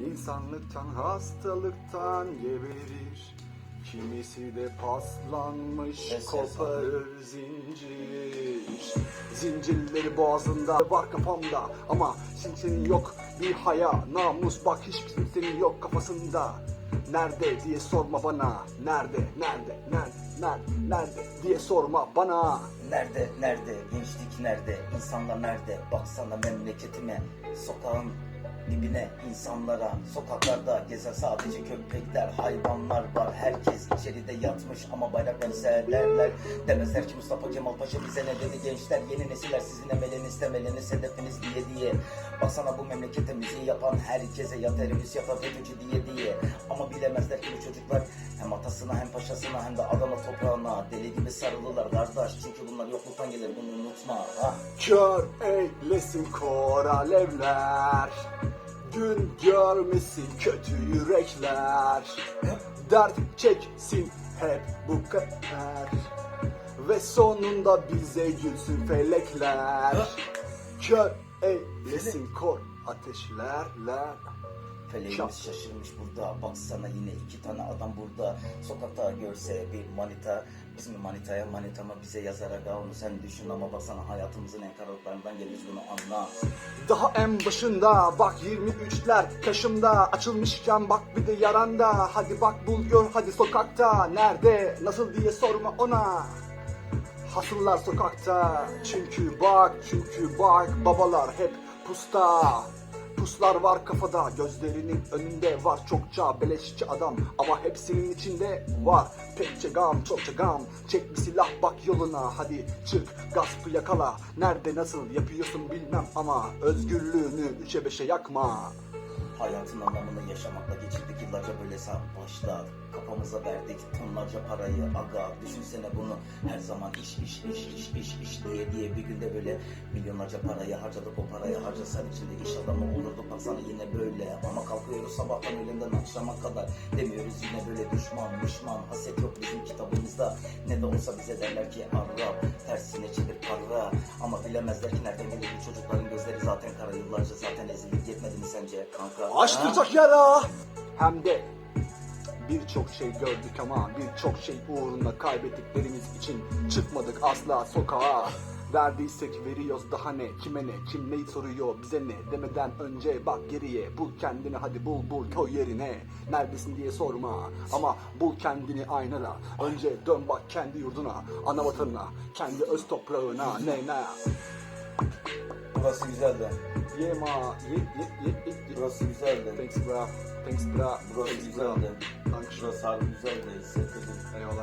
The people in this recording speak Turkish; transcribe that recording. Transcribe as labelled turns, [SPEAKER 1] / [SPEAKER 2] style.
[SPEAKER 1] İnsanlıktan hastalıktan geberir. Kimisi de paslanmış
[SPEAKER 2] Ses,
[SPEAKER 1] koparır zincir. Zincirleri boğazında var kafamda. Ama kimsenin yok bir haya namus Bak hiç kimsenin yok kafasında. Nerede diye sorma bana. Nerede nerede nerede nerede nerede diye sorma bana.
[SPEAKER 2] Nerede, nerede, gençlik nerede, insanlar nerede? Baksana memleketime, sokağın dibine, insanlara, sokaklarda gezer sadece köpekler, hayvanlar var. Herkes içeride yatmış ama bayrakları severler. Demezler ki Mustafa Kemal Paşa bize ne dedi gençler, yeni nesiller sizin emeliniz, temeliniz, hedefiniz diye diye. Baksana bu memlekete müziği yapan herkese ya terörist ya FETÖ'cü diye diye. Ama bilemezler ki bu çocuklar hem atasına hem paşasına hem de Adana toprağına deli gibi sarılılar kardeş. Çünkü bunlar yokluktan gelir bunu unutma. Ha?
[SPEAKER 1] Kör eylesin kor alevler Gün görmesin kötü yürekler. Dert çeksin hep bu kadar Ve sonunda bize gülsün felekler. Kör eylesin kor ateşlerler Şap.
[SPEAKER 2] şaşırmış burada. Baksana yine iki tane adam burada. Sokakta görse bir manita. Bizim manitaya manita mı bize yazarak onu sen düşün ama baksana hayatımızın en karanlıklarından gelmiş bunu anla.
[SPEAKER 1] Daha en başında bak 23'ler kaşımda açılmışken bak bir de yaranda hadi bak bul gör hadi sokakta nerede nasıl diye sorma ona Hasırlar sokakta çünkü bak çünkü bak babalar hep pusta Puslar var kafada gözlerinin önünde var çokça beleşçi adam. Ama hepsinin içinde var pekçe gam çokça gam. Çek bir silah bak yoluna hadi çık gaspı yakala. Nerede nasıl yapıyorsun bilmem ama özgürlüğünü üçe beşe yakma
[SPEAKER 2] Hayatın anlamını yaşamakla geçirdik yıllarca böyle savaşlar. Kafamıza verdik tonlarca parayı aga. Düşünsene bunu her zaman iş iş iş iş iş iş diye diye bir günde böyle milyonlarca parayı harcadık o parayı harcasan içinde iş adamı olurduk baksana yine böyle. Ama kalkıyoruz sabahtan öğlenden akşama kadar demiyoruz yine böyle düşman düşman haset yok bizim kitabımızda. Ne de olsa bize derler ki Arap tersine çevir para. Ama bilemezler ki nereden gelir bu çocukların zaten kara yıllarca zaten ezildik yetmedi mi sence kanka?
[SPEAKER 1] Açtıracak yara! Hem de Birçok şey gördük ama birçok şey uğruna kaybettiklerimiz için çıkmadık asla sokağa. Verdiysek veriyoruz daha ne kime ne kim neyi soruyor bize ne? Demeden önce bak geriye bul kendini hadi bul bul koy yerine. Neredesin diye sorma ama bul kendini aynada önce dön bak kendi yurduna ana vatanına kendi öz toprağına ne ne
[SPEAKER 2] Burası güzeldi.
[SPEAKER 1] yema ye ye ye ye
[SPEAKER 2] Burası güzeldi.
[SPEAKER 1] thanks bra thanks bra
[SPEAKER 2] Burası güzeldi.
[SPEAKER 1] Thanks
[SPEAKER 2] Burası harbi güzeldi. Hissettirdim.
[SPEAKER 1] eyvallah